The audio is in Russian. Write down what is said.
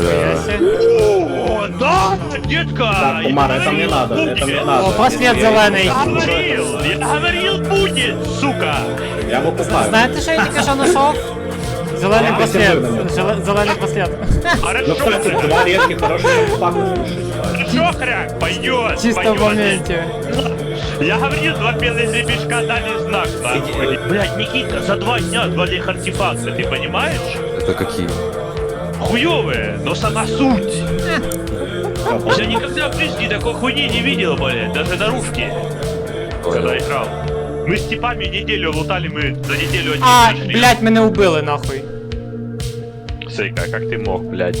бля. О, да, детка. Так, Умар, это мне надо, это мне надо. О, просвіт зелений. Я говорил, я говорил, будет, сука. Я викупаю. Знаєте, що я тільки що знайшов? Зелений Я просвіт. вигнав. Желе- Зелений просвіт. Ну, Хорошо, кстати, хряк, два редких хороших факта. хорошо, хряк, пойдет. Чисто в пойдет. моменті. Я говорил, два белых гребешка дали знак. нахуй. Блядь, Никитка, за два дня отвали их артефакты, ты понимаешь? Это какие? Хуёвые, но сама суть. Я никогда в жизни такой хуйни не видел, блядь, даже наружки, когда играл. Мы с типами неделю лутали, мы за неделю один А, нашли. блядь, мене убили нахуй. Сейка, как ты мог, блядь?